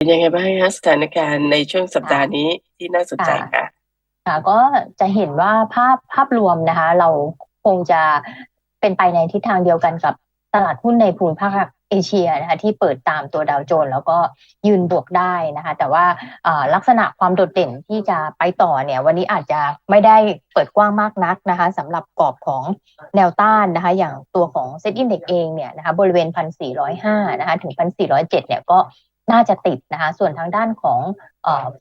เป็นยังไงบ้างคะสถานการณ์ในช่วงสัปดาห์นี้ที่น่าสนใจค่ะ ค่ะ ก็จะเห็นว่าภาพภาพรวมนะคะ เราคงจะเป็นไปในทิศทางเดียวกันกับตลาดหุ้นในภูมิภาคเอเชียนะคะที่เปิดตามตัวดาวโจนส์แล้วก็ยืนบวกได้นะคะ แต่ว่าลักษณะความโดดเด่นที่จะไปต่อเนี่ย วันนี้อาจจะไม่ได้เปิดกว้างมากนักนะคะสำหรับกรอบของแนวต้านนะคะ อย่างตัวของเซ็ตอินเด็กเองเนี่ยนะคะบริเวณพันสี่ร้อยห้านะคะถึงพันสี่ร้อยเจ็ดเนี่ยก็ น่าจะติดนะคะ ส่วนทางด้านของ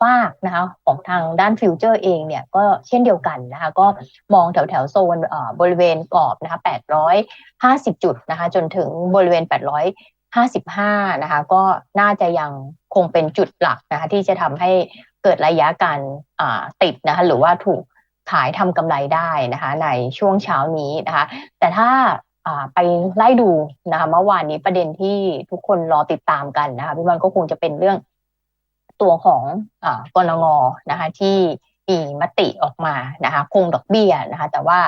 ฝากนะคะของทางด้านฟิวเจอร์เองเนี่ยก็เช่นเดียวกันนะคะ ก็มองแถวแถวโซนบริเวณกรอบนะคะ850 จุดนะคะ จนถึงบริเวณ 855 นะคะ ก็น่าจะยังคงเป็นจุดหลักนะคะ ที่จะทำให้เกิดระยะการติดนะคะ หรือว่าถูกขายทำกำไรได้นะคะ ในช่วงเช้านี้นะคะ แต่ถ้า ไปไล่ดูนะคะเมื่อวานนี้ประเด็นที่ทุกคนรอติดตามกันนะคะพี่บอลก็คงจะเป็นเรื่องตัวของอกรงนะคะที่มีมติออกมานะคะคงดอกเบี้ยนะคะ แต่ว่า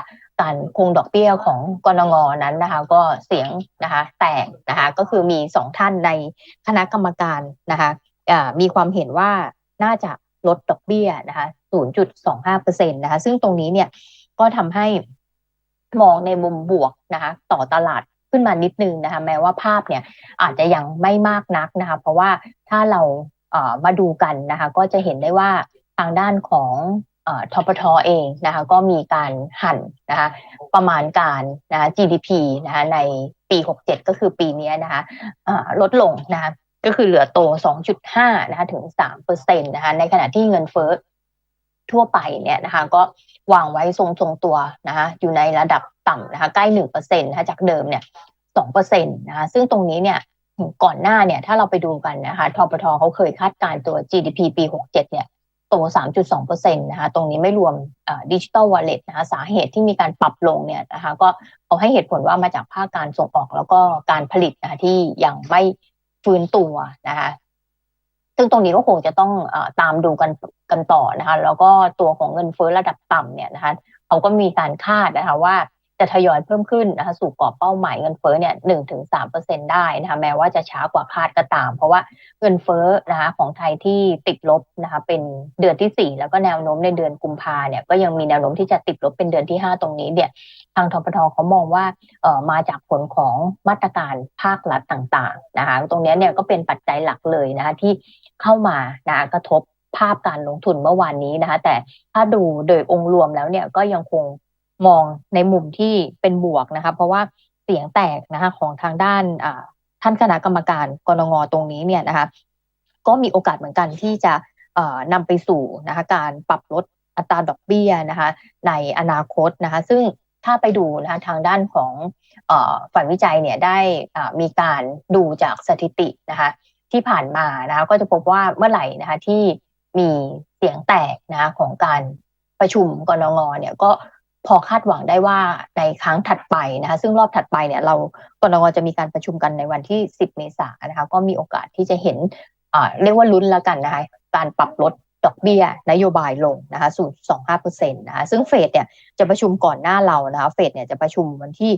การคงดอกเบี้ยของกรงงนั้นนะคะ ก็เสียงนะคะแตกนะคะก็คือมีสองท่านในคณะกรรมการนะคะมีความเห็นว่าน่าจะลดดอกเบี้ยนะคะ 0.25%นะคะ ซึ่งตรงนี้เนี่ยก็ทำให้ มองในมุมบวกนะคะต่อตลาดขึ้นมานิดนึงนะคะแม้ว่าภาพเนี่ยอาจจะยังไม่มากนักนะคะเพราะว่าถ้าเรามาดูกันนะคะก็จะเห็นได้ว่าทางด้านของทปทเองนะคะก็มีการหั่นนะคะประมาณการนะคะ GDP นะคะในปี 67 ก็คือปีนี้นะคะลดลงนะคะก็คือเหลือโต 2.5นะคะถึง3%นะคะในขณะที่เงินเฟ้อ ทั่วไปเนี่ยนะคะก็วางไว้ทรงๆตัวนะคะอยู่ในระดับต่ำนะคะใกล้หนึ่งเปอร์เซ็นต์นะคะจากเดิมเนี่ยสองเปอร์เซ็นต์นะคะซึ่งตรงนี้เนี่ยก่อนหน้าเนี่ยถ้าเราไปดูกันนะคะทปทเขาเคยคาดการตัว GDP ปีหกเจ็ดเนี่ยโต 3.2%นะคะ ตรงนี้ไม่รวมดิจิตอลวอลเล็ตนะคะ สาเหตุที่มีการปรับลงเนี่ยนะคะ ก็เขาให้เหตุผลว่ามาจากภาคการส่งออกแล้วก็การผลิตนะคะที่ยังไม่ฟื้นตัวนะคะ ซึ่งตรงนี้ก็คงจะต้องอตามดูกันกันต่อนะคะแล้วก็ตัวของเงินเฟ้อระดับต่ำเนี่ยนะคะเขาก็มีการคาดนะคะว่าจะทยอยเพิ่มขึ้นนะคะสู่กรอบเป้าหมายเงินเฟ้อเนี่ยหนึ่งถึงสามเปอร์เซ็นได้นะคะแม้ว่าจะช้ากว่าคาดก็ตาม เพราะว่าเงินเฟ้อนะคะของไทยที่ติดลบนะคะเป็นเดือนที่สี่แล้วก็แนวโน้มในเดือนกุมภาเนี่ยก็ยังมีแนวโน้มที่จะติดลบเป็นเดือนที่ห้าตรงนี้เนี่ยทางทปทเขามองว่าเอ่อมาจากผลของมาตรการภาครัฐต่างๆนะคะตรงนี้เนี่ยก็เป็นปัจจัยหลักเลยนะคะที่ เข้ามานะกระทบภาพการลงทุนเมื่อวานนี้นะคะ แต่ถ้าดูโดยองค์รวมแล้วเนี่ยก็ยังคงมองในมุมที่เป็นบวกนะคะ เพราะว่าเสียงแตกนะคะของทางด้านท่านคณะกรรมการกรงงตรงนี้เนี่ยนะคะ ก็มีโอกาสเหมือนกันที่จะนำไปสู่นะคะการปรับลดอัตราดอกเบี้ยนะคะ ในอนาคตนะคะ ซึ่งถ้าไปดูนะคะทางด้านของฝ่ายวิจัยเนี่ยได้มีการดูจากสถิตินะคะ ที่ผ่านมานะคะก็จะพบว่าเมื่อไหร่นะคะที่มีเสียงแตกนะของการประชุมกรงงเนี่ยก็พอคาดหวังได้ว่าในครั้งถัดไปนะคะซึ่งรอบถัดไปเนี่ยเรากรงงจะมีการประชุมกันในวันที่ 10 เมษายนนะคะก็มีโอกาสที่จะเห็นเรียกว่าลุ้นแล้วกันนะคะการปรับลดดอกเบี้ยนโยบายลงนะคะสู่2.5%นะคะซึ่งเฟดเนี่ยจะประชุมก่อนหน้าเรานะคะเฟดเนี่ยจะประชุมวันที่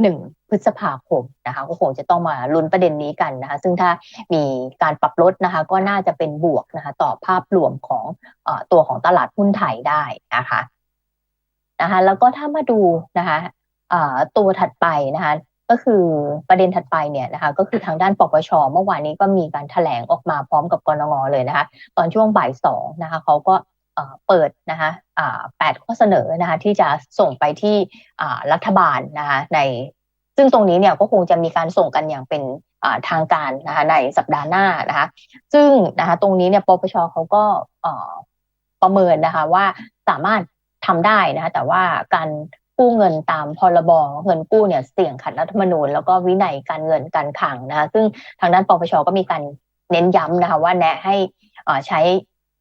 หนึ่งพฤษภาคมนะคะก็คงจะต้องมาลุ้นประเด็นนี้กันนะคะซึ่งถ้ามีการปรับลดนะคะก็น่าจะเป็นบวกนะคะต่อภาพรวมของอตัวของตลาดหุ้นไทยได้นะคะนะคะแล้วก็ถ้ามาดูนะคะตัวถัดไปนะคะก็คือประเด็นถัดไปเนี่ยนะคะก็คือทางด้านปปชเมื่อวานนี้ก็มีการถแถลงออกมาพร้อมกับกรงงเลยนะคะตอนช่วงบ่ายสองนะคะเขาก็ เปิดนะคะแปดข้อเสนอนะคะที่จะส่งไปที่รัฐบาลนะคะในซึ่งตรงนี้เนี่ยก็คงจะมีการส่งกันอย่างเป็นทางการนะคะในสัปดาห์หน้านะคะ ซึ่งนะคะตรงนี้เนี่ยปปชเขาก็ประเมินนะคะว่าสามารถทำได้นะคะแต่ว่าการกู้เงินตามพรบเงินกู้เนี่ยเสี่ยงขัดรัฐธรรมนูญแล้วก็วินัยการเงินการคลังนะคะซึ่งทางด้านปปชก็มีการเน้นย้ำนะคะว่าแนะให้ใช้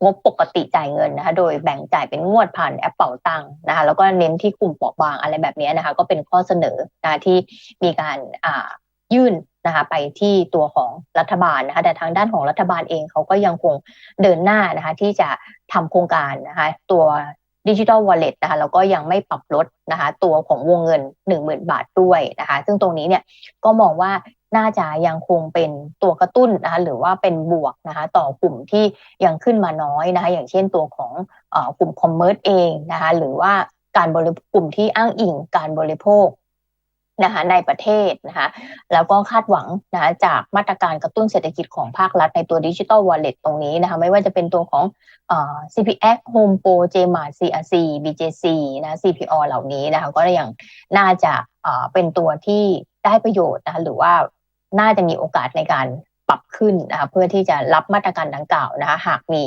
งบปกติจ่ายเงินนะคะโดยแบ่งจ่ายเป็นงวดผ่านแอปเป่าตังค์นะคะแล้วก็เน้นที่กลุ่มเปราะบางอะไรแบบนี้นะคะก็เป็นข้อเสนอนะที่มีการยื่นนะคะไปที่ตัวของรัฐบาลนะคะแต่ทางด้านของรัฐบาลเองเขาก็ยังคงเดินหน้านะคะที่จะทำโครงการนะคะตัว ดิจิทัลวอลเล็ตนะคะแล้วก็ยังไม่ปรับลดนะคะตัวของวงเงิน 10,000 บาทด้วยนะคะ ซึ่งตรงนี้เนี่ยก็มองว่าน่าจะยังคงเป็นตัวกระตุ้นนะคะหรือว่าเป็นบวกนะคะต่อกลุ่มที่ยังขึ้นมาน้อยนะคะอย่างเช่นตัวของอกลุ่มคอมเมอร์สเองนะคะหรือว่าการบริกลุ่มที่อ้างอิงการบริโภค นะคะในประเทศนะคะแล้วก็คาดหวังนะคะจากมาตรการกระตุ้นเศรษฐกิจของภาครัฐในตัวดิจิทัลวอลเล็ตตรงนี้นะคะไม่ว่าจะเป็นตัวของ CPX Home Pro JMart CRC BJC นะ CPO เหล่านี้นะคะก็ยังน่าจะเป็นตัวที่ได้ประโยชน์นะคะหรือว่าน่าจะมีโอกาสในการปรับขึ้นนะคะเพื่อที่จะรับมาตรการดังกล่าวนะคะหากมี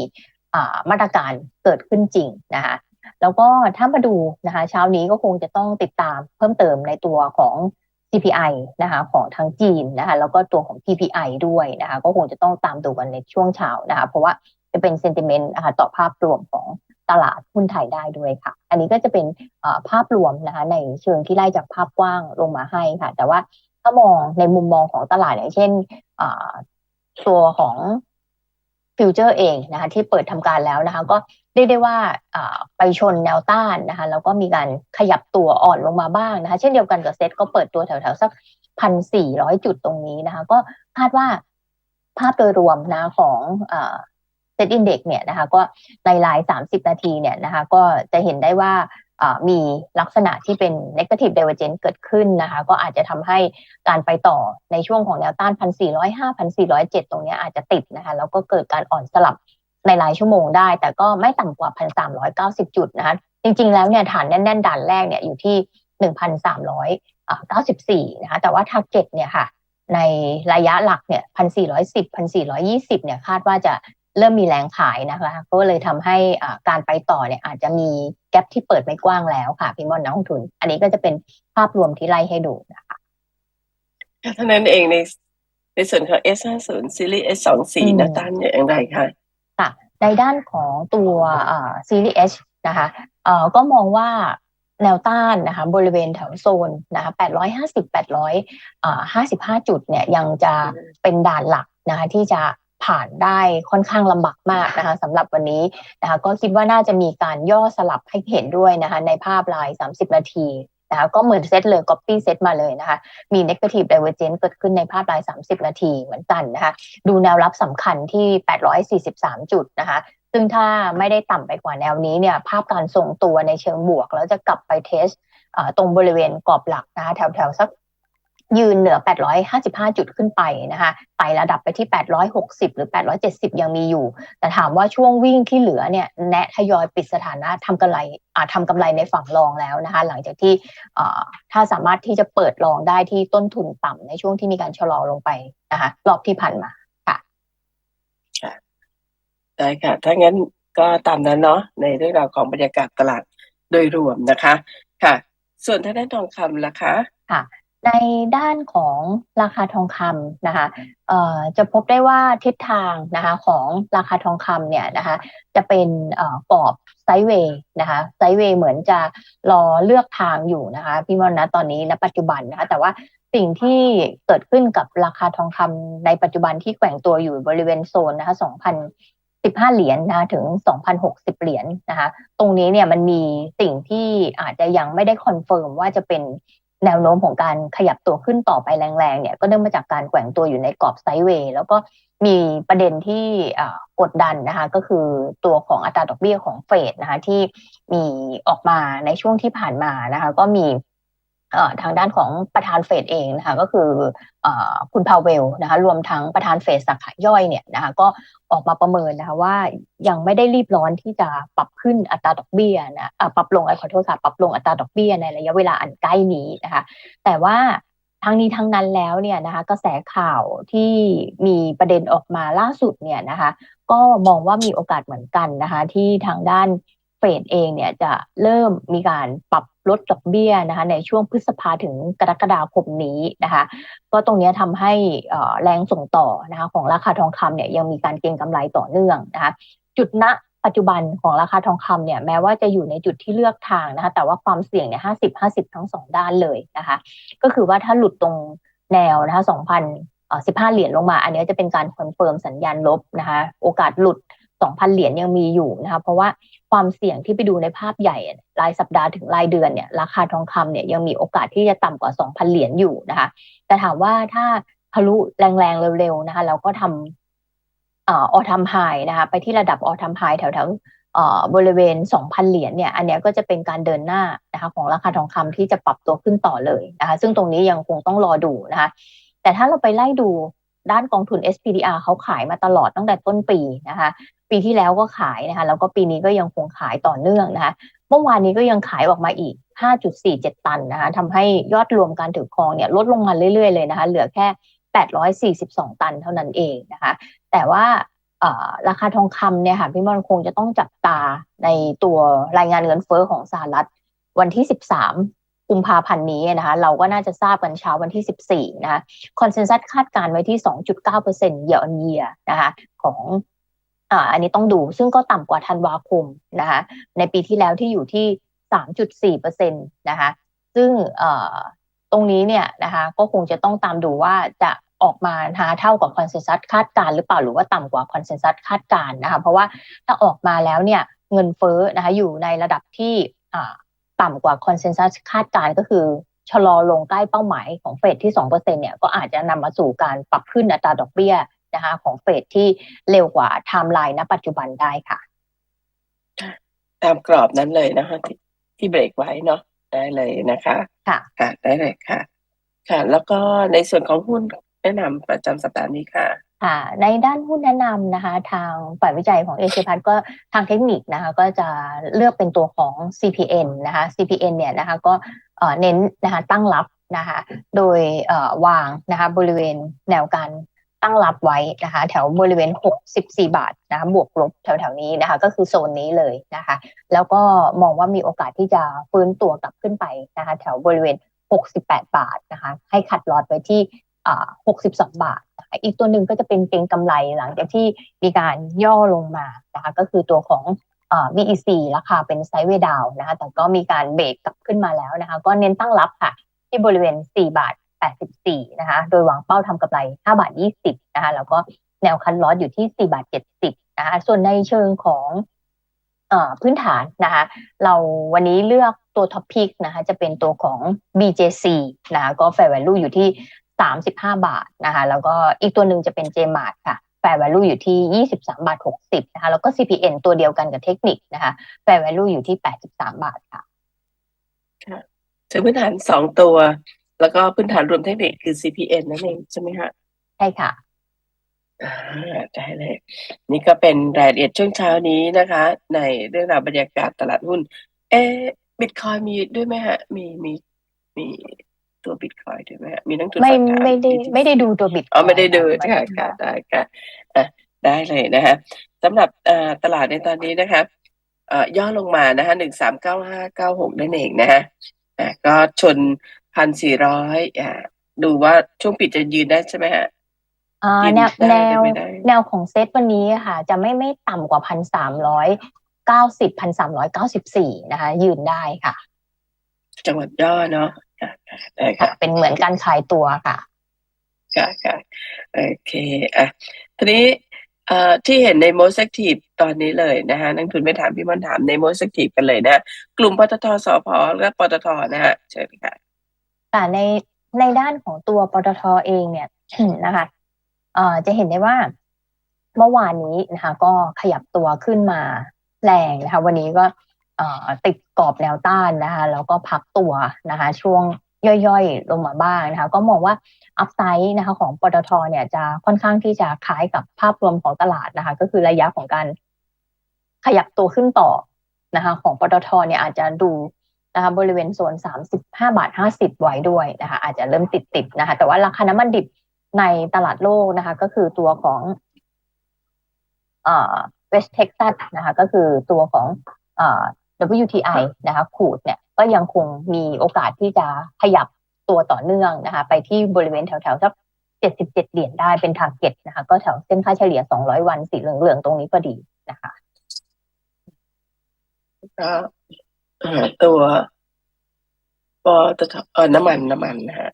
มาตรการเกิดขึ้นจริงนะคะ แล้วก็ถ้ามาดูนะคะเช้านี้ก็คงจะต้องติดตามเพิ่มเติมในตัวของ CPI นะคะของทางจีนนะคะแล้วก็ตัวของ PPI ด้วยนะคะก็คงจะต้องตามดูกันในช่วงเช้านะคะเพราะว่าจะเป็นเซนติเมนต์นะคะต่อภาพรวมของตลาดหุ้นไทยได้ด้วยค่ะ อันนี้ก็จะเป็นภาพรวมนะคะในเชิงที่ไล่จากภาพกว้างลงมาให้ค่ะ แต่ว่าถ้ามองในมุมมองของตลาดอย่างเช่นตัวของฟิวเจอร์เองนะคะที่เปิดทำการแล้วนะคะ ก็ เรียกได้ว่าไปชนแนวต้านนะคะแล้วก็มีการขยับตัวอ่อนลงมาบ้างนะคะ เช่นเดียวกันกับเซ็ตก็เปิดตัวแถวๆสักพันสี่ร้อยจุดตรงนี้นะคะ ก็คาดว่าภาพโดยรวมนะของเซ็ตอินเด็กเนี่ยนะคะ ก็ในรายสามสิบนาทีเนี่ยนะคะ ก็จะเห็นได้ว่ามีลักษณะที่เป็น negative divergence เกิดขึ้นนะคะ ก็อาจจะทำให้การไปต่อในช่วงของแนวต้านพันสี่ร้อยห้าพันสี่ร้อยเจ็ดตรงนี้อาจจะติดนะคะ แล้วก็เกิดการอ่อนสลับ ในรายชั่วโมงได้ แต่ก็ไม่ต่ำกว่าพันสามร้อยเก้าสิบจุดนะคะจริงๆ แล้วเนี่ยฐานแน่นๆด่านแรกเนี่ยอยู่ที่หนึ่งพันสามร้อยเก้าสิบสี่นะคะแต่ว่าทาร์เก็ตเนี่ยค่ะในระยะหลักเนี่ยพันสี่ร้อยสิบพันสี่ร้อยี่สิบเนี่ยคาดว่าจะเริ่มมีแรงขายนะคะ ก็เลยทำให้การไปต่อเนี่ยอาจจะมีแกลบที่เปิดไม่กว้างแล้วค่ะพี่มอนนักลงทุน อันนี้ก็จะเป็นภาพรวมที่ไล่ให้ดูนะคะเท่านั้นเองในในส่วนของ S50 ซีรีส์ S24 นะต้านอย่างไรคะค่ะ ในด้านของตัวซีรีส์ H นะคะก็มองว่าแนวต้านนะคะบริเวณแถวโซนนะคะ850 855 จุดเนี่ยยังจะเป็นด่านหลักนะคะที่จะผ่านได้ค่อนข้างลำบากมากนะคะสำหรับวันนี้นะคะก็คิดว่าน่าจะมีการย่อสลับให้เห็นด้วยนะคะในภาพลาย 30 นาที นะคะก็เหมือนเซตเลย copy เซตมาเลยนะคะ มี negative divergence เกิดขึ้นในภาพราย 30 นาทีเหมือนกันนะคะดูแนวรับสำคัญที่ 843 จุดนะคะซึ่งถ้าไม่ได้ต่ำไปกว่าแนวนี้เนี่ยภาพการทรงตัวในเชิงบวก แล้วจะกลับไปเทสตรงบริเวณกรอบหลักนะคะแถวๆสัก ยืนเหนือ 855 จุดขึ้นไปนะคะไต่ระดับไปที่ 860 หรือ 870 ยังมีอยู่ แต่ถามว่าช่วงวิ่งที่เหลือเนี่ยแนะทยอยปิดสถานะทำกำไรอาทำกำไรในฝั่งรองแล้วนะคะ หลังจากที่ถ้าสามารถที่จะเปิดรองได้ที่ต้นทุนต่ำในช่วงที่มีการชะลอลงไปนะคะรอบที่ผ่านมาค่ะค่ะได้ค่ะ ถ้างั้นก็ตามนั้นเนาะในเรื่องราวของบรรยากาศตลาดโดยรวมนะคะ ค่ะ ส่วนทางด้านทองคำล่ะคะค่ะ ในด้านของราคาทองคำนะคะจะพบได้ว่าทิศทางนะคะของราคาทองคำเนี่ยนะคะจะเป็นกรอบไซด์เวย์นะคะไซด์เวย์เหมือนจะรอเลือกทางอยู่นะคะพี่มอนนะตอนนี้ณปัจจุบันนะคะแต่ว่าสิ่งที่เกิดขึ้นกับราคาทองคำในปัจจุบันที่แกว่งตัวอยู่บริเวณโซนนะคะ2,015 เหรียญนนะถึง 2,060 เหรียญนนะคะตรงนี้เนี่ยมันมีสิ่งที่อาจจะยังไม่ได้คอนเฟิร์มว่าจะเป็น แนวโน้มของการขยับตัวขึ้นต่อไปแรงๆเนี่ยก็เนื่องมาจากการแกว่งตัวอยู่ในกรอบไซด์เวย์แล้วก็มีประเด็นที่กดดันนะคะก็คือตัวของอัตราดอกเบี้ยของเฟดนะคะที่มีออกมาในช่วงที่ผ่านมานะคะก็มี ทางด้านของประธานเฟดเองนะคะก็คืออคุณพาวเวลนะคะรวมทั้งประธานเฟดสาขาย่อยเนี่ยนะคะก็ออกมาประเมินนะคะว่ายังไม่ได้รีบร้อนที่จะปรับขึ้นอัตราดอกเบี้ยนะปรับลงขอโทษค่ะปรับลงอัตราดอกเบี้ยในระยะเวลาอันใกล้นี้นะคะแต่ว่าทั้งนี้ทั้งนั้นแล้วเนี่ยนะคะกระแสข่าวที่มีประเด็นออกมาล่าสุดเนี่ยนะคะก็มองว่ามีโอกาสเหมือนกันนะคะที่ทางด้านเฟดเองเนี่ยจะเริ่มมีการปรับ ลดดอกเบี้ยนะคะในช่วงพฤษภาถึงกรกฎาคมนี้นะคะก็ตรงนี้ทำให้แรงส่งต่อนะคะของราคาทองคำเนี่ยยังมีการเก็งกำไรต่อเนื่องนะคะจุดณปัจจุบันของราคาทองคำเนี่ยแม้ว่าจะอยู่ในจุดที่เลือกทางนะคะแต่ว่าความเสี่ยงเนี่ยห้าสิบห้าสิบทั้งสองด้านเลยนะคะก็คือว่าถ้าหลุดตรงแนวนะคะสองพันสิบห้าเหรียญลงมา อันนี้จะเป็นการคอนเฟิร์มสัญญาณลบนะคะโอกาสหลุด 2,000 เหรียญยังมีอยู่นะคะเพราะว่าความเสี่ยงที่ไปดูในภาพใหญ่รายสัปดาห์ถึงรายเดือนเนี่ยราคาทองคำเนี่ยยังมีโอกาสที่จะต่ำกว่า 2,000 เหรียญอยู่นะคะแต่ถามว่าถ้าทะลุแรงๆเร็วๆนะคะเราก็ทำออทัมไฮนะคะไปที่ระดับออทัมไฮแถวๆบริเวณ 2,000 เหรียญเนี่ยอันนี้ก็จะเป็นการเดินหน้านะคะของราคาทองคำที่จะปรับตัวขึ้นต่อเลยนะคะซึ่งตรงนี้ยังคงต้องรอดูนะคะแต่ถ้าเราไปไล่ดูด้านกองทุน SPDR เขาขายมาตลอดตั้งแต่ต้นปีนะคะ ปีที่แล้วก็ขายนะคะแล้วก็ปีนี้ก็ยังคงขายต่อเนื่องนะคะเมื่อวานนี้ก็ยังขายออกมาอีก 5.47 ตันนะคะทำให้ยอดรวมการถือครองเนี่ยลดลงมาเรื่อยๆเลยนะคะเหลือแค่ 842 ตันเท่านั้นเองนะคะแต่ว่าราคาทองคำเนี่ยค่ะพี่มอนคงจะต้องจับตาในตัวรายงานเงินเฟ้อของสหรัฐ วันที่ 13 กุมภาพันธ์นี้นะคะเราก็น่าจะทราบกันเช้าวันที่ 14 นะคะคอนเซนแซสคาดการไว้ที่ 2.9% year on year นะคะของ อ่าอันนี้ต้องดูซึ่งก็ต่ำกว่าธันวาคมนะคะในปีที่แล้วที่อยู่ที่ 3.4%นะคะซึ่งตรงนี้เนี่ยนะคะก็คงจะต้องตามดูว่าจะออกมาหาเท่ากับคอนเซนแซสคาดการหรือเปล่าหรือว่าต่ำกว่าคอนเซนแซสคาดการนะคะเพราะว่าถ้าออกมาแล้วเนี่ยเงินเฟ้อนะคะอยู่ในระดับที่ต่ำกว่าคอนเซนแซสคาดการก็คือชะลอลงใกล้เป้าหมายของเฟดที่2%เนี่ยก็อาจจะนำมาสู่การปรับขึ้นอัตราดอกเบี้ย นะคะของเฟดที่เร็วกว่าไทม์ไลน์ณปัจจุบันได้ค่ะ ตามกรอบนั้นเลยนะคะที่ที่เบรกไว้เนาะได้เลยนะคะค่ะค่ะได้เลยค่ะ ค่ะ แล้วก็ในส่วนของหุ้นแนะนำประจำสัปดาห์นี้ค่ะค่ะในด้านหุ้นแนะนำนะคะ ทางฝ่ายวิจัยของเอเชียพัทก็ทางเทคนิคนะคะ ก็จะเลือกเป็นตัวของ CPN นะคะ CPN เนี่ยนะคะก็เน้นนะคะตั้งรับนะคะ โดยวางนะคะบริเวณแนวการ ตั้งรับไว้นะคะ แถวบริเวณ 64 บาทนะคะบวกลบแถวๆนี้นะคะ ก็คือโซนนี้เลยนะคะ แล้วก็มองว่ามีโอกาสที่จะฟื้นตัวกลับขึ้นไปนะคะ แถวบริเวณ 68 บาทนะคะ ให้ขัดลอดไว้ที่62 บาทนะคะอีกตัวหนึ่งก็จะเป็นเก็งกำไรหลังจากที่มีการย่อลงมานะคะ ก็คือตัวของ VEC ราคาเป็นไซด์เวดาวนะคะ แต่ก็มีการเบรกกลับขึ้นมาแล้วนะคะ ก็เน้นตั้งรับค่ะ ที่บริเวณ 4 บาท 84 นะคะ โดยวางเป้าทำกำไร 5 บาท 20 นะคะ แล้วก็แนวคันลอสอยู่ที่ 4 บาท 70 นะคะ ส่วนในเชิงของพื้นฐานนะคะ เราวันนี้เลือกตัวท็อปพิกนะคะ จะเป็นตัวของ BJC นะคะ ก็ Fair Value อยู่ที่ 35 บาทนะคะ แล้วก็อีกตัวหนึ่งจะเป็น JMart ค่ะ Fair Value อยู่ที่ 23 บาท 60 นะคะ แล้วก็ CPN ตัวเดียวกันกับเทคนิคนะคะ Fair Value อยู่ที่ 83 บาทค่ะค่ะถือพื้นฐานสองตัว แล้วก็พื้นฐานรวมเทคนิคคือ CPN นั่นเองใช่ไหมคะใช่ค่ะอ่าได้เลย นี่ก็เป็นรายละเอียดช่วงเช้านี้นะคะ ในเรื่องราวบรรยากาศตลาดหุ้น เอ๊บิตคอยมีด้วยไหมฮะ มีมีมีตัวบิตคอยด้วยไหมฮะมีนักทุนไม่ฝากถามไม่ได้ไม่ได้ดูตัวบิตอ๋อไม่ได้ดูค่ะค่ะได้ค่ะอะได้เลยนะคะสำหรับอ่าตลาดในตอนนี้นะคะเอ่อย่อลงมานะคะหนึ่งสามเก้าห้าเก้าหกนั่นเองนะคะอะก็ชน พันสี่ร้อยอ่าดูว่าช่วงปิดจะยืนได้ใช่ไหมฮะ อ่ายืนแนวได้แนหรือวไม่ได้ แนวของเซตวันนี้ค่ะ จะไม่ไม่ต่ำกว่าพันสามร้อยเก้าสิบพันสามร้อยเก้าสิบสี่นะคะ ยืนได้ค่ะจังหวัดย่อเนาะค่ะค่ะได้ค่ะ ค่ะ เป็นเหมือนการขายตัวค่ะ ค่ะค่ะโอเคอะทีนี้เอ่อที่เห็นใน most active ตอนนี้เลยนะคะนักทุนไม่ถามพี่มอนถามใน most active กันเลยนะ กลุ่มปตทสพและปตทนะฮะเชิญค่ะ แต่ในในด้านของตัวปตทเองเนี่ยนะคะเอ่อจะเห็นได้ว่าเมื่อวานนี้นะคะ ก็ขยับตัวขึ้นมาแรงนะคะ วันนี้ก็ติดกรอบแนวต้านนะคะ แล้วก็พักตัวนะคะ ช่วงย่อยๆ ลงมาบ้างนะคะ ก็มองว่าอัพไซด์นะคะ ของปตทเนี่ยจะค่อนข้างที่จะคล้ายกับภาพรวมของตลาดนะคะ ก็คือระยะของการขยับตัวขึ้นต่อนะคะ ของปตทเนี่ยอาจจะดู นะคะบริเวณโซน 35 บาท 50 ไว้ด้วยนะคะอาจจะเริ่มติดติดนะคะแต่ว่าราคาน้ำมันดิบในตลาดโลกนะคะ ก็คือตัวของเอ่อ West Texas นะคะก็คือตัวของเอ่อ WTI นะคะขูดเนี่ยก็ยังคงมีโอกาสที่จะขยับตัวต่อเนื่องนะคะไปที่บริเวณแถวๆสัก77 เหรียญได้เป็นทาร์เก็ตนะคะก็แถวเส้นค่าเฉลี่ย 200 วันสีเหลืองๆ ตรงนี้พอดีนะคะ ตัวปตทเออน้ำมันน้ำมันนะฮะ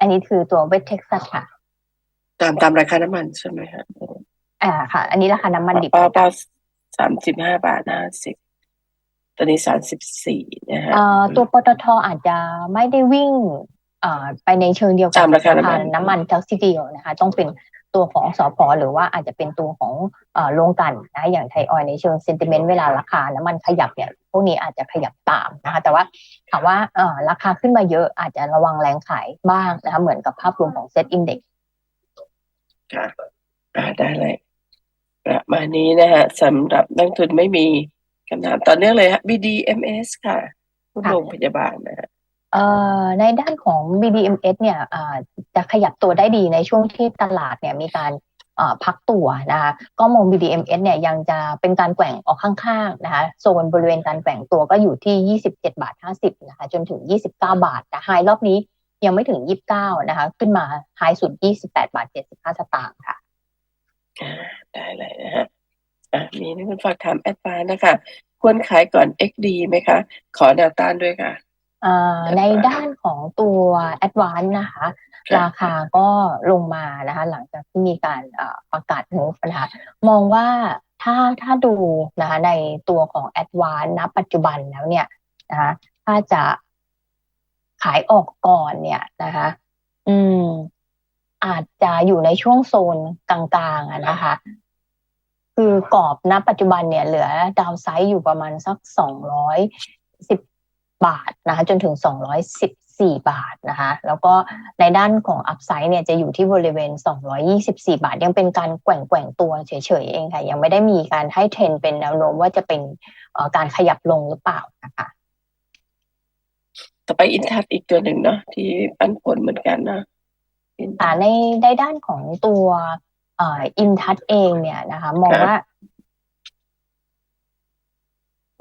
อันนี้คือตัว West Texas ค่ะ ตามตามราคาน้ำมันใช่ไหมฮะอ่าค่ะ อันนี้ราคาน้ำมันดิบเป้านะคะเป้าสามสิบห้าบาทห้าสิบตอนนี้สามสิบสี่นะฮะเอ่อตัวปตทอาจจะไม่ได้วิ่งเอ่อไปในเชิงเดียวกัตามราคาน้ำมันน้ำมันทักซิเดียวนะคะ ต้องเป็นตัวของสพหรือว่าอาจจะเป็นตัวของเอ่อโรงกลันนะอย่างไทยออยล์ในเชิงเซนติเมนต์เวลาราคาน้ำมันขยับเนี่ย พวกนี้อาจจะขยับตามนะคะแต่ว่าถามว่าเอ่อราคาขึ้นมาเยอะอาจจะระวังแรงขายบ้างนะคะเหมือนกับภาพรวมของเซ็ตอินเด็กค่ะอ่าได้เลยประมาณนี้นะฮะสำหรับนักทุนไม่มีคำถามต่อเนื่องเลยฮะ BDMs ค่ะผู้ค่ะโรงพยาบาลนะฮะเอ่อในด้านของ BDMs เนี่ยอ่าจะขยับตัวได้ดีในช่วงที่ตลาดเนี่ยมีการเอ่อ พักตัวนะคะก็มอง BDMs เนี่ยยังจะเป็นการแกว่งออกข้างๆนะคะโซนบริเวณการแกว่งตัวก็อยู่ที่ 27 บาท 50นะคะจนถึง 29 บาทแต่ไฮรอบนี้ยังไม่ถึง 29 นะคะ ขึ้นมาไฮสุด 28 บาท 75 สตางค์ค่ะได้เลยนะฮะอะมีนักทุนฝากถามแอดวานนะคะ ควรขายก่อน XD ไหมคะ ขอแนวต้านด้วยค่ะ ในด้านของตัว Advance นะคะครับราคาก็ลงมานะคะ หลังจากที่มีการเอ่อประกาศงบนะคะมองว่าถ้าถ้าดูนะคะในตัวของ Advance ณ ปัจจุบันแล้วเนี่ยนะคะถ้าจะขายออกก่อนเนี่ยนะคะ อืม อาจจะอยู่ในช่วงโซนกลางๆอะนะคะ คือกรอบณ ปัจจุบันเนี่ยเหลือดาวไซด์อยู่ประมาณสักสองร้อยสิบ บาทนะคะจนถึงสองร้อยสิบสี่บาทนะคะแล้วก็ในด้านของอัพไซด์เนี่ยจะอยู่ที่บริเวณสองร้อยี่สิบสี่บาท ยังเป็นการแกว่งแกว่งตัวเฉยๆเองค่ะ ยังไม่ได้มีการให้เทรนด์เป็นแนวโน้มว่าจะเป็นเอ่อการขยับลงหรือเปล่านะคะต่อไปอินทัศอีกตัวหนึ่งเนาะที่ปันผลเหมือนกันเนาะอ่าในในด้านของตัวเอ่ออินทัศเองเนี่ยนะคะมองครับว่า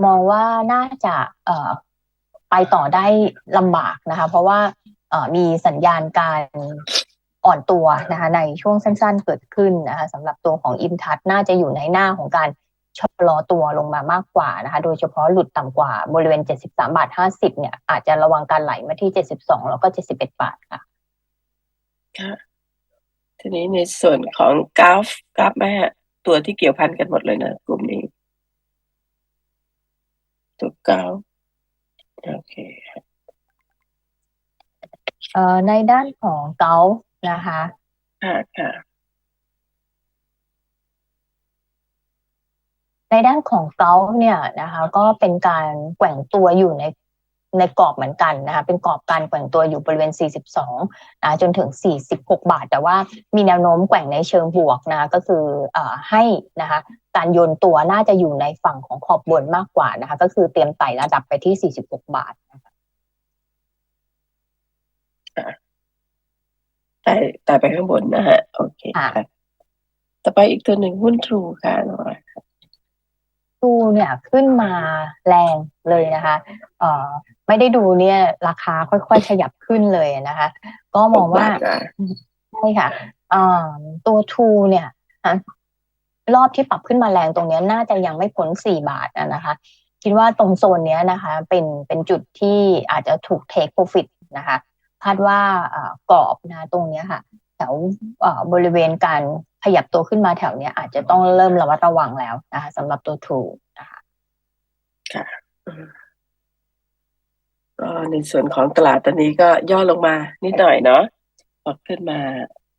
มองว่าน่าจะเอ่อ ไปต่อได้ลำบากนะคะ เพราะว่ามีสัญญาณการอ่อนตัวนะคะในช่วงสั้นๆเกิดขึ้นนะคะสำหรับตัวของอินทัศน่าจะอยู่ในหน้าของการชะลอตัวลงมามากกว่านะคะ โดยเฉพาะหลุดต่ำกว่าบริเวณ 73 บาท 50 เนี่ย อาจจะระวังการไหลมาที่ 72 แล้วก็ 71 บาทค่ะ ค่ะ ทีนี้ในส่วนของกราฟกราฟแม่ตัวที่เกี่ยวพันกันหมดเลยนะ กลุ่มนี้ ตัวกราฟ โอเคเอ่อในด้านของเกาฟนะคะ ค่ะค่ะในด้านของเกาฟเนี่ยนะคะ ก็เป็นการแกว่งตัวอยู่ใน ในกรอบเหมือนกันนะคะเป็นกรอบการแกว่งตัวอยู่บริเวณ 42นะจนถึง 46 บาท แต่ว่ามีแนวโน้มแกว่งในเชิงบวกนะคะก็คือเอ่อให้นะคะการโยนตัวน่าจะอยู่ในฝั่งของขอบบนมากกว่านะคะก็คือเตรียมไต่ระดับไปที่ 46 บาทนะคะแต่แต่ไปข้างบนนะฮะโอเคค่ะค่ะต่อไปอีกตัวหนึ่งหุ้นทรูค่ะหน่อยดูเนี่ยขึ้นมาแรงเลยนะคะ เอ่อ ไม่ได้ดูเนี่ยราคาค่อยๆขยับขึ้นเลยนะคะ ก็มองว่าหกบทนะใช่ค่ะเอ่อตัวทูเนี่ยอะรอบที่ปรับขึ้นมาแรงตรงเนี้ยน่าจะยังไม่พ้นสี่บาทอะนะคะ คิดว่าตรงโซนเนี้ยนะคะ เป็นเป็นจุดที่อาจจะถูกเทคโปรฟิตนะคะคาดว่าเอ่อกรอบนะตรงเนี้ยค่ะ แถวเอ่อบริเวณการขยับตัวขึ้นมาแถวเนี้ยอาจจะต้องเริ่มระมัดระวังแล้วนะคะสำหรับตัวทูนะคะอืม ก็ในส่วนของตลาดตอนนี้ก็ย่อลงมานิดหน่อยเนาะพอขึ้นมา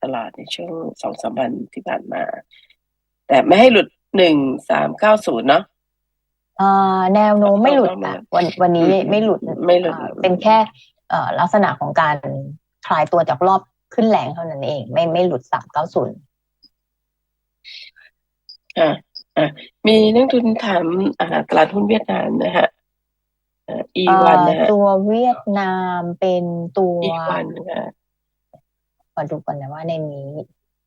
ตลาดในช่วงสองสามวันที่ผ่านมา แต่ไม่ให้หลุดหนึ่งสามเก้าศูนย์เนาะเอ่อแนวโน้มไม่หลุดต้องค่ะมาวันวันนี้อืมไม่หลุดไม่หลุดเอ่อเป็นแค่เอ่อลักษณะของการคลายตัวจากรอบขึ้นแรงเท่านั้นเอง ไม่ไม่หลุดสามเก้าศูนย์อ่าอ่ามีนักทุนถามอ่าตลาดหุ้นเวียดนามนะฮะ อ่า E1 นะฮะตัวเวียดนามเป็นตัว E1 นะฮะขอดูก่อนนะว่าในนี้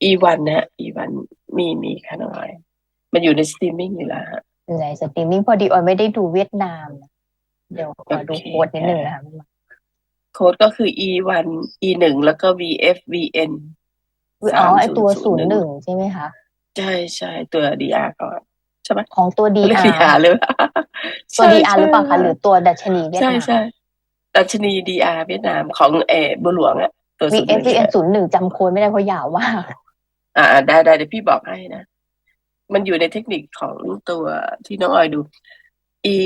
E1 นะฮะ E1 มีมีค่ะน้อยมันอยู่ในสตรีมมิ่งอยู่แล้วฮะอยู่ในสตรีมมิ่งพอดีออยไม่ได้ดูเวียดนามนะเดี๋ยวขอดูโอเคโค้ดนิดนึงนะคะโค้ดก็คือ E1 E1 แล้วก็ VFVN อ๋อไอตัว3001ศูนย์หนึ่งใช่ไหมคะ ใช่ใช่ตัว DR ก่อนใช่ไหมของตัวเรียก DR DR หรือเปล่าตัวใช่ DR หรือเปล่าคะหรือตัวดัชนีเวียดใช่นามใช่ดัชนี DR เวียดนามของเออบัวหลวงอะตัวศูนย์หนึ่ง VFVN ศูนย์หนึ่งจำโค้ดไม่ได้เพราะยาวมากอ่าได้ได้เดี๋ยวพี่บอกให้นะ มันอยู่ในเทคนิคของตัวที่น้องออยดู e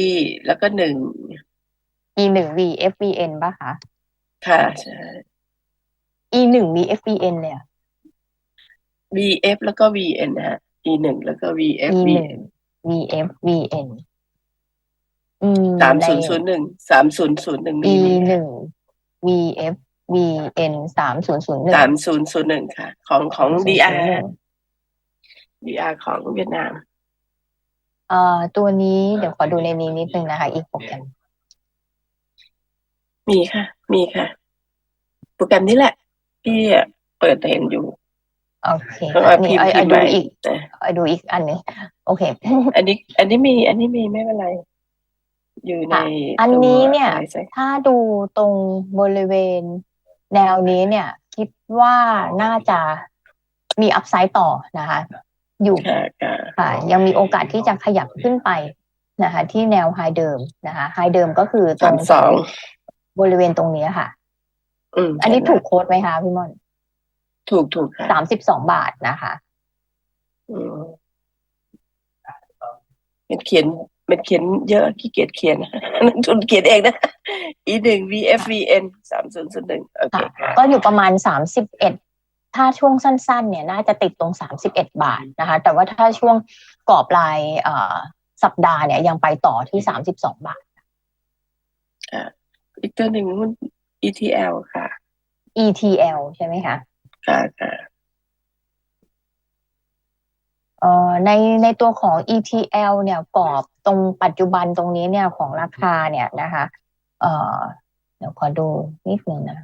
แล้วก็หนึ่ง e หนึ่ง v f v n ป่ะคะค่ะใช่ e หนึ่ง v f v n เนี่ย vf แล้วก็ vn นะฮะ e หนึ่งแล้วก็ vf e หนึ่ง vn v f v n อืมสามในศูนย์ศูนย์หนึ่งสามศูนย์ศูนย์หนึ่ง e มีหนึ่ง v f v n สามศูนย์ศูนย์หนึ่งสามศูนย์ศูนย์หนึ่งค่ะ ของของ dr dr ของเวียดนามเอ่อตัวนี้เดี๋ยวขอดูในนี้นิดนึงนะคะ อีกโปรแกรม มีค่ะ มีค่ะ โปรแกรมนี้แหละ พี่อะเปิดเห็นอยู่ โอเคต้องค่ะเอานี่พิมพ์ไอพิมพ์ดูไว้อีกแต่ไอดูอีกอันหนึงโอเค อันนี้ อันนี้มี อันนี้มีไม่เป็นไร อยู่ใน อันนี้เนี่ยตัวอะไรสักถ้าดูตรงบริเวณแนวนี้เนี่ย คิดว่าน่าจะมีอัพไซด์ต่อนะคะ อยู่ค่ะค่ะค่ะยังมีโอกาสที่จะขยับขึ้นไปนะคะ ที่แนวไฮเดิมนะคะไฮเดิมก็คือตรสางมสองบริเวณตรงนี้ค่ะอืมอันนี้ถูกโค้ดไหมคะพี่ม่อน ถูกถูกค่ะสามสิบสองบาทนะคะอืมมันเขียนมันเขียนเยอะขี้เกียจเขียนนักทุนเขียนเองนะ e หนึ่ง vfvn สามศูนย์ศูนย์หนึ่งโอเคค่ะก็อยู่ประมาณสามสิบเอ็ดถ้าช่วงสั้นๆ เนี่ยน่าจะติดตรงสามสิบเอ็ดบาทนะคะ แต่ว่าถ้าช่วงกรอบลายเอ่อสัปดาห์เนี่ยยังไปต่อที่สามสิบสองบาทอีกตัวหนึ่งหุ้น etl ค่ะ ETL ใช่ไหมคะ ค่ะค่ะเอ่อในในตัวของ ETL เนี่ยกรอบตรงปัจจุบันตรงนี้เนี่ยของราคาเนี่ยนะคะ เอ่อเดี๋ยวขอดูนิดนึงนะ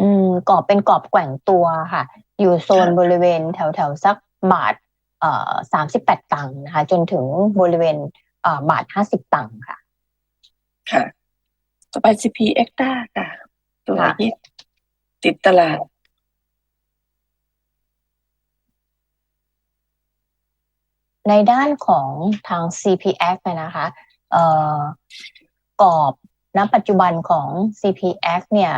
อืมกรอบเป็นกรอบแกว่งตัวค่ะ อยู่โซนบริเวณแถวแถวสักบาทเอ่อสามสิบแปดตังค์นะคะ จนถึงบริเวณเอ่อบาทห้าสิบตังค์ค่ะ ค่ะ ต่อไป CP Extra ค่ะ ตัวค่ะที่ติดตลาด ในด้านของทาง CPX เนยนะคะเอ่อกรอบณปัจจุบันของ CPX เนี่ย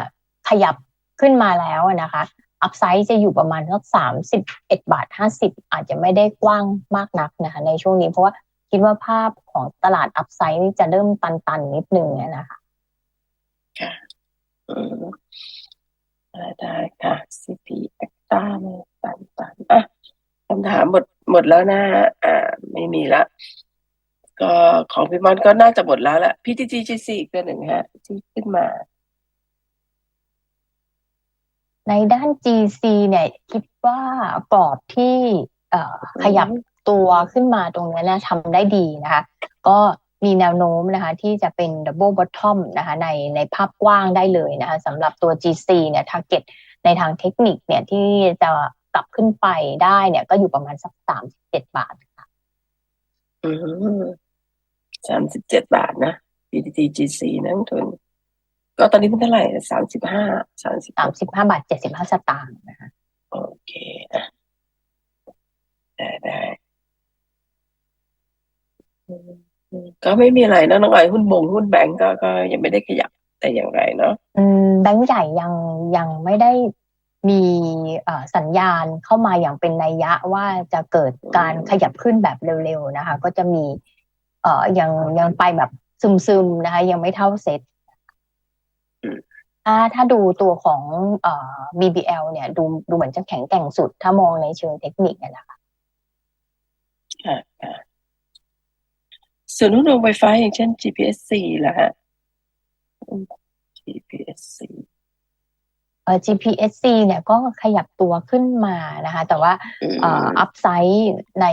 ขยับขึ้นมาแล้วนะคะอัพไซด์จะอยู่ประมาณสักสามสิบเอ็ดบาทห้าสิบอาจจะไม่ได้กว้างมากนักนะคะในช่วงนี้เพราะว่าคิดว่าภาพของตลาดอัพไซด์นี่จะเริ่มตันๆนิดนึงนะคะค่ะอืม ได้ได้ค่ะ CP Extra เนี่ยตันตันอะคำถามหมดหมดแล้วนะอ่า ไม่มีละ ก็ของพี่มอนก็น่าจะหมดแล้วละ PTTGC อีกตัวหนึ่งฮะ ที่ขึ้นมา ในด้าน GC เนี่ย คิดว่ากรอบที่ขยับตัวขึ้นมาตรงนี้นะทำได้ดีนะคะ ก็ มีแนวโน้มนะคะที่จะเป็น double bottom นะคะในในภาพกว้างได้เลยนะคะสำหรับตัว GC เนี่ย target ในทางเทคนิคเนี่ยที่จะกลับขึ้นไปได้เนี่ยก็อยู่ประมาณสักสามสิบเจ็ดบาทค่ะอืมสามสิบเจ็ดบาทนะ PTTGC นักทุน ก็ตอนนี้เป็นเท่าไหร่สามสิบห้าสามสิบสามสิบห้าบาทเจ็ดสิบห้าสตางค์นะคะโอเคอะได้ได้อืมอืม ก็ไม่มีอะไรนะน้องออยหุ้นบงหุ้นแบงก์ก็ก็ยังไม่ได้ขยับแต่อย่างไรเนาะอืมแบงก์ใหญ่ยังยังไม่ได้มีเอ่อสัญญาณเข้ามาอย่างเป็นนัยยะว่าจะเกิดการขยับขึ้นแบบเร็วๆนะคะ ก็จะมี เอ่อยังยังไปแบบซึมๆนะคะ ยังไม่เท่าเซ็ตถ้าถ้าดูตัวของเอ่อ BBL เนี่ย ดูดูเหมือนจะแข็งแกร่งสุดถ้ามองในเชิงเทคนิคเนี่ยนะคะค่ะค่ะ ส่วนหุ้นโรงไฟฟ้าอย่างเช่น GPSC ล่ะฮะอืม GPSC เอ่อ GPSC เนี่ยก็ขยับตัวขึ้นมานะคะ แต่ว่าอืมเอ่ออัพไซด์ใน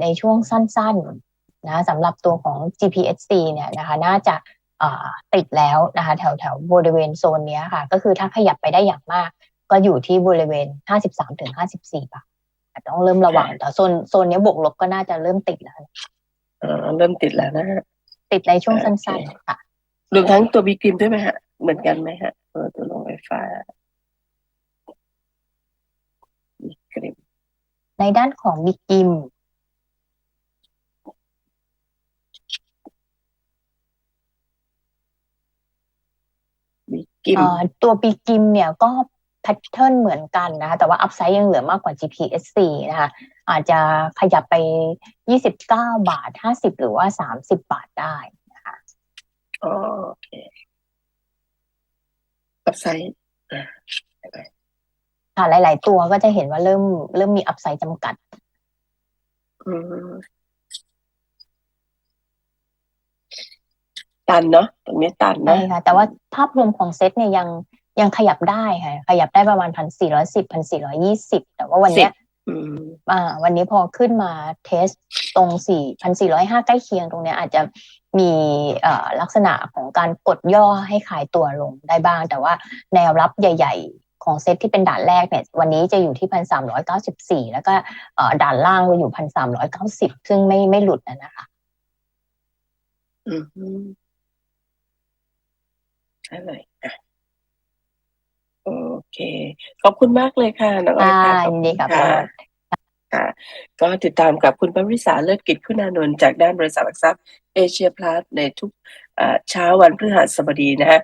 ในช่วงสั้นๆนะสำหรับตัวของ GPSC เนี่ยนะคะ น่าจะเอ่อติดแล้วนะคะ แถวแถวบริเวณโซนเนี้ยค่ะ ก็คือถ้าขยับไปได้อย่างมาก ก็อยู่ที่บริเวณ 53ถึง54 บาทแต่ต้องเริ่มระวังแต่โซนโซนเนี้ยบวกลบก็น่าจะเริ่มติดแล้ว อ่าเริ่มติดแล้วนะฮะ ติดในช่วงโอเคสั้นๆค่ะ รวมทั้งตัวบีกริมด้วยไหมฮะ เหมือนกันไหมฮะตัวตัวโรงไฟฟ้าบีกริมในด้านของบิกิม บีกริม เอ่อตัวปีกิมเนี่ยก็ แพทเทิร์นเหมือนกันนะคะแต่ว่าอัพไซด์ยังเหลือมากกว่า GPSC นะคะอาจจะขยับไป 29 บาท 50 หรือว่า 30 บาทได้อ๋อโอเคอัพไซด์อ่าค่ะหลาย ๆ ตัวก็จะเห็นว่าเริ่มเริ่มมีอัพไซด์จำกัด อืมตันเนาะตรงนี้ตันใช่นะค่ะแต่ว่าภาพรวมของเซ็ตเนี่ยยัง ยังขยับได้ค่ะ ขยับได้ประมาณพันสี่ร้อยสิบพันสี่ร้อยี่สิบแต่ว่าวันเนี้ยอืมอ่า วันนี้พอขึ้นมาเทสตรงสี่พันสี่ร้อยห้าใกล้เคียงตรงเนี้ยอาจจะมีเอ่อลักษณะของการกดย่อให้ขายตัวลงได้บ้าง แต่ว่าแนวรับใหญ่ ๆ ของเซ็ตที่เป็นด่านแรกเนี่ยวันนี้จะอยู่ที่พันสามร้อยเก้าสิบสี่แล้วก็เอ่อด่านล่างก็อยู่พันสามร้อยเก้าสิบซึ่งไม่ไม่หลุดนะนะคะอืมใช่เลยอะ โอเค ขอบคุณมากเลยค่ะน้องอ้อยค่ะอ่าขอบยินดีคุณค่ะค่ะค่ะ ก็ติดตามกับคุณปริษาเลิศกิจคุณานนท์จากด้านบริษัทหลักทรัพย์เอเชียพลัสในทุกเอ่อเช้าวันพฤหัสบดีนะฮะ